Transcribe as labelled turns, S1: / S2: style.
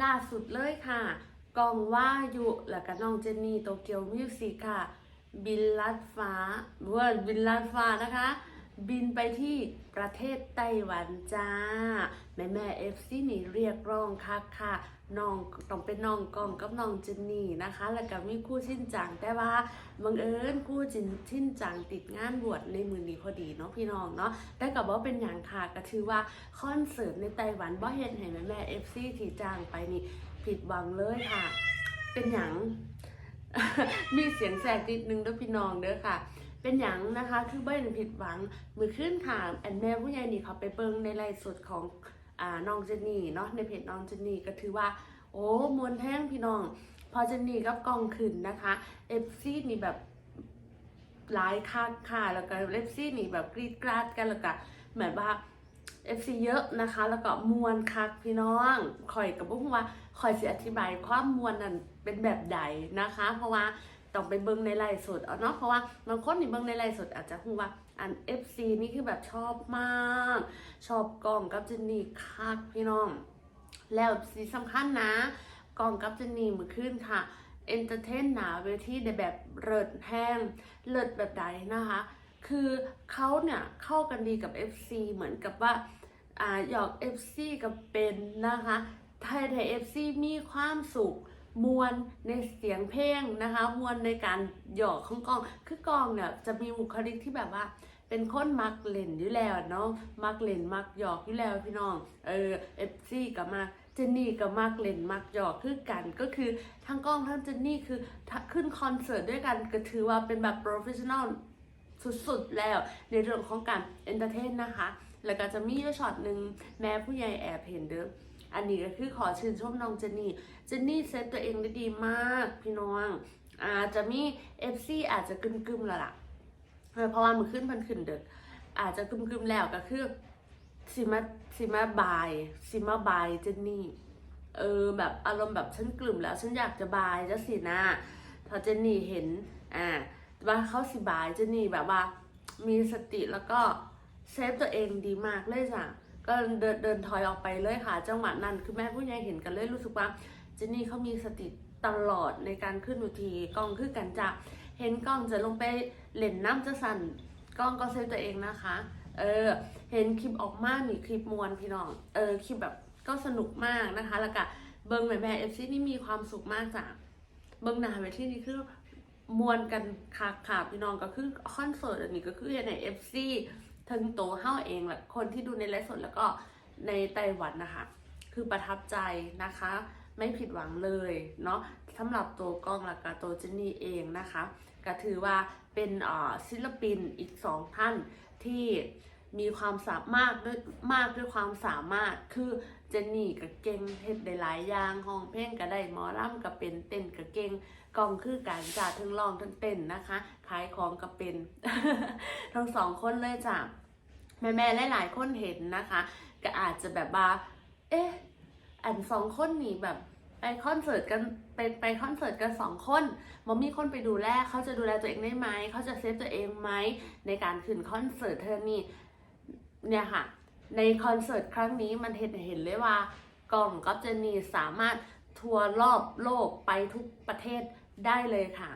S1: ล่าสุดเลยค่ะกองว่าอยู่แล้วก็น้องเจนนี่โตเกียวมิวสิกค่ะ บินลัดฟ้าเว่าบินลัดฟ้านะคะ บินไปที่ประเทศไต้หวันจ้า แม่แม่เอฟซีนี่เรียกร้องคักค่ะน้องต้องเป็นน้องกองกับน้องเจนนี่นะคะ แล้วก็มีคู่ชินจังแต่ว่าบังเอิญคู่จินชินจังติดงานบวชในมือนี้พอดีเนาะพี่น้องเนาะแต่กับว่าเป็นอย่างค่ะก็ถือว่าคอนเสิร์ตในไต้หวันบ่เห็นเห็นแม่แม่เอฟซีที่จ้างไปนี่ผิดหวังเลยค่ะ เป็นอย่างมีเสียงแสกนิดนึงเด้อพี่น้องเด้อค่ะ เป็นอย่างนะคะ คือเบิ้ลผิดหวัง มือขึ้นค่ะแอนแม่ผู้ใหญ่นี่เขาไปเบิ่งในไลฟ์สดของอ่าน้องเจนนี่เนาะในเพจน้องเจนนี่ก็ถือว่า โอ้มวนแห้งพี่น้อง พอเจนนี่กับกองขึ้นนะคะเอฟซีนี่แบบหลายคักค่ะแล้วก็เอฟซีนี่แบบกรีดกราดกันแล้วก็เหมือนว่า FC เยอะนะคะ แล้วก็มวนคักพี่น้องคอยกับพวกว่าคอยสิอธิบายความมวนนั้นเป็นแบบใดนะคะ เพราะว่า ต้องไปเบิ่งในไลฟ์สดเอาเนาะเพราะว่าบางคนนี่เบิ่งในไลฟ์สดอาจจะฮู้ว่าอัน FC นี่คือแบบชอบมาก ชอบกล้องกับเจนนี่คักพี่น้อง แล้วสิ่งสำคัญนะกล้องกับเจนนี่มือขึ้นค่ะเอนเตอร์เทนหนาเวทีในแบบเลิศแห้งเลิศแบบใดนะคะ คือเขาเนี่ยเข้ากันดีกับ FC เหมือนกับว่าอ่าหยอก FC กับเป็นนะคะไทยไทย FC มีความสุข มวลในเสียงเพลงนะคะ มวลในการหยอกของกอง คือกองเนี่ยจะมีบุคลิกที่แบบว่า เป็นคนมักเล่นอยู่แล้วเนาะ มักเล่นมักหยอกอยู่แล้วพี่น้อง เออ FC กับมาเจนนี่กับมักเล่นมักหยอกคือกันก็คือทั้งกล้องทั้งเจนนี่คือขึ้นคอนเสิร์ตด้วยกันก็ถือว่าเป็นแบบโปรเฟชชั่นอลสุดๆแล้วในเรื่องของการเอนเตอร์เทนนะคะ แล้วก็จะมีช็อตหนึ่งแม้ผู้ใหญ่แอบเห็นเด้อ อันนี้ก็คือขอชื่นชมน้องเจนนี่ เจนนี่เซตตัวเองได้ดีมากพี่น้อง อาจจะมี FC อาจจะกึมๆแล้วล่ะ เพราะว่ามือขึ้นเพันขึ้นเด็กอาจจะกึมๆแล้วก็คือสิมาสิมาบายสิมาบายเจนนี่เออแบบอารมณ์แบบฉันกลุ่มแล้ว ฉันอยากจะบายจะสินะพอเจนนี่เห็นอ่าว่าเขาสิบายเจนนี่แบบว่ามีสติแล้วก็เซฟตัวเองดีมากเลยจ้ะ ก็เดินเดินถอยออกไปเลยค่ะ จังหวะนั้นคือแม่ผู้ใหญ่เห็นกันเลยรู้สึกว่าเจนนี่เขามีสติตลอดในการขึ้นเวทีกล้องคือกันจะเห็นกล้องจะลงไปเล่นน้ำจะสั่นกล้องก็เซฟตัวเองนะคะ เออ เห็นคลิปออกมามีคลิปมวนพี่น้อง เออคลิปแบบก็สนุกมากนะคะ แล้วก็เบิ้งแม่แม่เอฟซีนี่มีความสุขมากจ้ะเบิ้งหนาเวทีนี่คือมวนกันค่ะค่ะพี่น้องก็คือคอนเสิร์ตอันนี้ก็คือในเอฟซี ทั้งโตเฮ้าเองแหละคนที่ดูในไลฟ์สดแล้วก็ในไต้หวันนะคะคือประทับใจนะคะ ไม่ผิดหวังเลยเนาะสำหรับตัวกล้องและกาตัวเจนนี่เองนะคะ ก็ถือว่าเป็นศิลปินอีกสองท่านที่ มีความสามารถด้วยมากด้วยความสามารถ คือเจนนี่ก็เก่งเฮ็ดได้หลายอย่างห้องเพลงก็ได้หมอร่ำก็เป็นเต้นก็เก่งกองคือการจ่าทั้งร้องทั้งเต้นนะคะ ขายของก็เป็น ทั้งสองคนเลยจ้ะแม่แม่หลายๆคนเห็นนะคะ ก็อาจจะแบบว่า เอ๊ะอันสองคนนี่แบบไปคอนเสิร์ตกันไปไปคอนเสิร์ตกันสองคนมอมีคนไปดูแลเขาจะดูแลตัวเองได้ไหมเขาจะเซฟตัวเองไหมในการขึ้นคอนเสิร์ตเธอนี่ เนี่ยค่ะ ในคอนเสิร์ตครั้งนี้มันเห็นเห็นเลยว่ากองกับเจนนี่สามารถทัวร์รอบโลกไปทุกประเทศได้เลยค่ะ